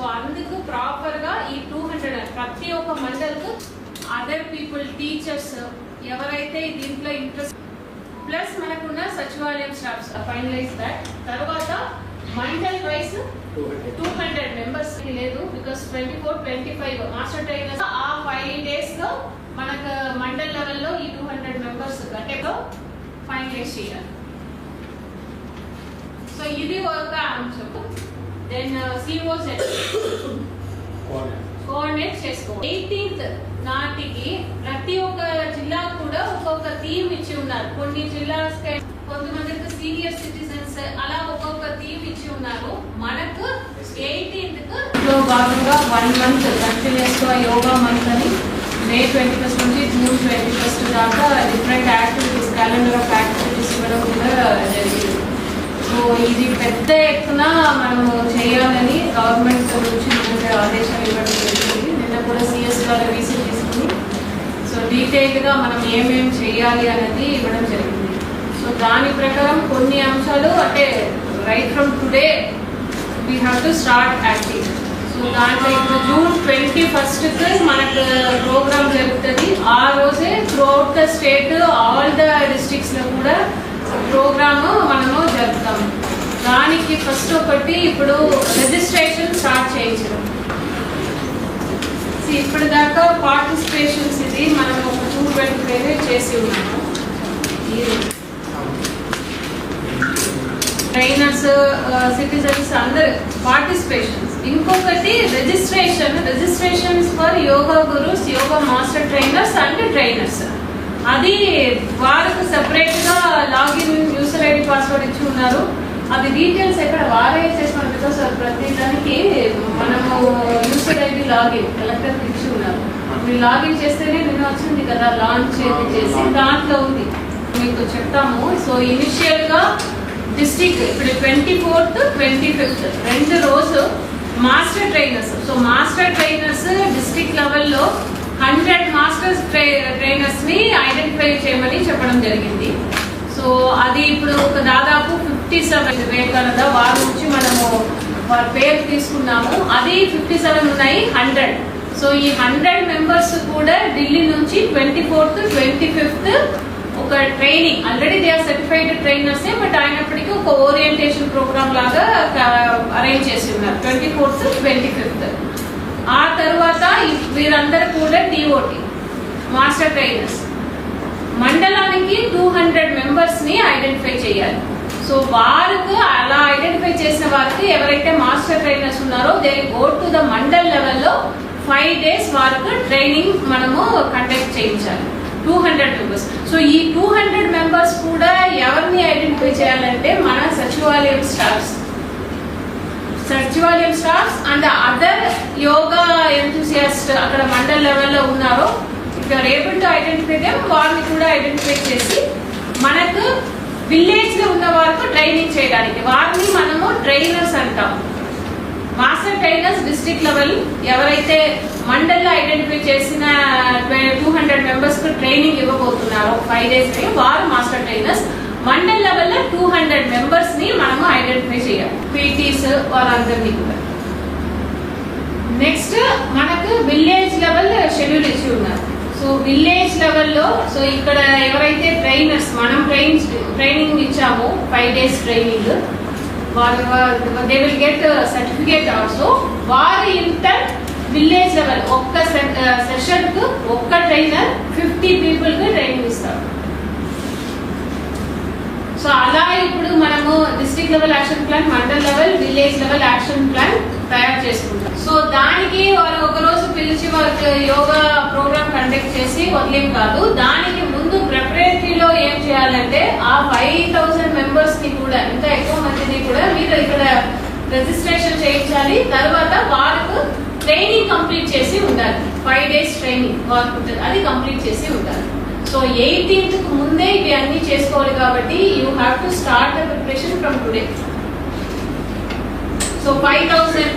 So అందుకు ప్రాపర్గా ఈ టూ హండ్రెడ్ ప్రతి ఒక్క మండల్కు అదర్ పీపుల్ టీచర్స్ ఎవరైతే దీంట్లో ఇంట్రెస్ట్ ప్లస్ మనకున్న సచివాలయం స్టాఫ్స్ ఫైనలైజ్ దట్ తర్వాత mandal wise two hundred members లేదు because twenty four twenty five master trainers ఆ ఫైవ్ డేస్లో మనకు మండల్ లెవెల్లో ఈ టూ హండ్రెడ్ మెంబర్స్ గట్టెలో ఫైనలైజ్ చేయాలి. సో ఇది ఒక అంశం దెన్ సిఓ సెట్ కోఆర్డినేట్ చేసుకో ఎయిటీన్త్ నాటికి ప్రతి ఒక్క జిల్లా కూడా ఒక్కొక్క థీమ్ ఇచ్చి ఉన్నారు. కొన్ని జిల్లాస్ కొంతమందికి సీనియర్ సిటిజన్స్ అలా ఒక్కొక్క థీమ్ ఇచ్చి ఉన్నారు. మనకు ఎయిటీన్త్లో భాగంగా వన్ మంత్ కంటిన్యూస్గా యోగా మంత్ అని మే ట్వంటీ ఫస్ట్ నుంచి జూన్ ట్వంటీ ఫస్ట్ దాకా different activities calendar of activities కూడా జరిగింది సో ఇది పెద్ద ఎత్తున మనము చేయాలని గవర్నమెంట్ నుంచి మనకి ఆదేశం ఇవ్వడం జరిగింది. నిన్న కూడా సిఎస్ గారు విసిట్ తీసుకుని సో డీటెయిల్గా మనం ఏమేం చేయాలి అనేది ఇవ్వడం జరిగింది. సో దాని ప్రకారం కొన్ని అంశాలు అంటే right from today we have to start acting so దాంట్లో ఇప్పుడు జూన్ ట్వంటీ ఫస్ట్కి మనకు ప్రోగ్రామ్ జరుగుతుంది ఆ రోజే throughout the state all the డిస్ట్రిక్ట్స్లో కూడా ప్రోగ్రామ్ మనము జరుపుతాము దానికి ఫస్ట్ ఒకటి ఇప్పుడు రిజిస్ట్రేషన్ స్టార్ట్ చేయించడం. See, ఇప్పుడు దాకా పార్టిసిపేషన్స్ ఇది మనం ఒక టూ ట్వంటీ పేరే చేసి ఉన్నాము. ట్రైనర్స్ సిటిజన్స్ అందరు పార్టిసిపేషన్స్ ఇంకొకటి registration registrations for yoga gurus yoga master trainers and trainers అది వారికి సెపరేట్గా లాగిన్ యూసర్ ఐడి పాస్వర్డ్ ఇచ్చి ఉన్నారు. అది డీటెయిల్స్ ఎక్కడ వారే చేస్తున్నారు బికాస్ uh, ప్రతి దానికి మనము యూసర్ ఐడి లాగిన్ కలెక్టర్ ఇచ్చి ఉన్నారు. మీరు లాగిన్ చేస్తేనే నిన్న వచ్చింది కదా లాంచ్ చేసి దాంట్లో ఉంది. మీకు చెప్తాము. సో ఇనిషియల్గా డిస్ట్రిక్ట్ ఇప్పుడు ట్వంటీ ఫోర్త్ ట్వంటీ ఫిఫ్త్ రెండు రోజు master trainers so master trainers district లెవెల్లో హండ్రెడ్ ని ఐడెంటిఫై చేయమని చెప్పడం జరిగింది. సో అది ఇప్పుడు ఒక దాదాపు ఫిఫ్టీ సెవెన్ వివేకానంద వారి నుంచి మనము వారి పేరు తీసుకున్నాము. అది ఫిఫ్టీ సెవెన్ ఉన్నాయి హండ్రెడ్. సో ఈ హండ్రెడ్ మెంబర్స్ కూడా ఢిల్లీ నుంచి ట్వంటీ ఫోర్త్ ట్వంటీ ఫిఫ్త్ ఒక training. Already they are certified trainers but అయినప్పటికీ ఒక ఓరియంటేషన్ ప్రోగ్రామ్ లాగా అరేంజ్ చేసి ఉన్నారు. Twenty fourth twenty fifth. ఆ తర్వాత వీరందరూ కూడా డిఓటీ మాస్టర్ ట్రైనర్స్. మండలానికి టూ హండ్రెడ్ మెంబర్స్ని ఐడెంటిఫై చేయాలి. సో వారికి అలా ఐడెంటిఫై చేసిన వారికి ఎవరైతే మాస్టర్ ట్రైనర్స్ ఉన్నారో they go to the mandal లెవెల్లో ఫైవ్ డేస్ వారికి ట్రైనింగ్ మనము కండక్ట్ చేయించాలి. Two hundred members. సో ఈ టూ హండ్రెడ్ మెంబర్స్ కూడా ఎవరిని ఐడెంటిఫై చేయాలంటే మన sachivalayam staffs. Sachivalayam staffs and other yoga enthusiast అక్కడ మండల్ లెవెల్లో ఉన్నారో if are able to identify them వారిని కూడా ఐడెంటిఫై చేసి మనకు విలేజ్లో ఉన్న వారికి ట్రైనింగ్ చేయడానికి. వారిని మనము ట్రైనర్స్ అంటాం. మాస్టర్ ట్రైనర్స్ డిస్ట్రిక్ట్ లెవెల్ ఎవరైతే మండల్లో ఐడెంటిఫై చేసిన టూ హండ్రెడ్ మెంబర్స్కు ట్రైనింగ్ ఇవ్వబోతున్నారో ఫైవ్ డేస్ వారు మాస్టర్ ట్రైనర్స్ మండల్ లెవెల్లో టూ హండ్రెడ్ మెంబర్స్ని మనము ఐడెంటిఫై చేయాలి. పీటీస్ వాళ్ళందరినీ కూడా. నెక్స్ట్ మనకు విలేజ్ లెవెల్ షెడ్యూల్ ఇచ్చి ఉన్నారు. లెవెల్లో సో ఇక్కడ ఎవరైతే ట్రైనర్స్ మనం ట్రైన్ ట్రైనింగ్ ఇచ్చామో ఫైవ్ డేస్ ట్రైనింగ్ వారు they will get certificate also వారి ఇంటర్ విలేజ్ లెవెల్ ఒక్క సెషన్కు ఒక్క ట్రైనర్ ఫిఫ్టీ పీపుల్కి ట్రైనింగ్ ఇస్తారు. సో అలా ఇప్పుడు మనము district level action plan mandal level village level action plan తయారు చేసుకుంటాం. సో దానికి వారు ఒక రోజు పిలిచి వారికి యోగా ప్రోగ్రామ్ కండక్ట్ చేసి వదిలేం కాదు. దానికి ముందు ప్రిపరేటరీలో ఏం చేయాలంటే ఆ ఫైవ్ థౌసండ్ మెంబర్స్ని కూడా ఇంకా ఎక్కువ మందిని కూడా మీరు ఇక్కడ రిజిస్ట్రేషన్ చేయించాలి. తర్వాత వారికి ట్రైనింగ్ కంప్లీట్ చేసి ఉండాలి. ఫైవ్ డేస్ ట్రైనింగ్ వారికి ఉంటుంది. అది కంప్లీట్ చేసి ఉండాలి. సో ఎయిటీన్త్కు ముందే ఇవి అన్ని చేసుకోవాలి కాబట్టి you have to start the preparation from today so five thousand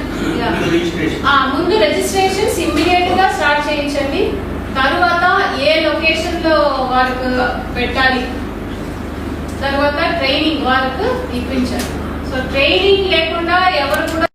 ముందు రిజిస్ట్రేషన్స్ ఇమ్మీడియట్గా స్టార్ట్ చేయించండి. తర్వాత వారికి పెట్టాలి. తర్వాత ట్రైనింగ్ వారికి ఇప్పించాలి. సో సో ట్రైనింగ్ లేకుండా ఎవరు కూడా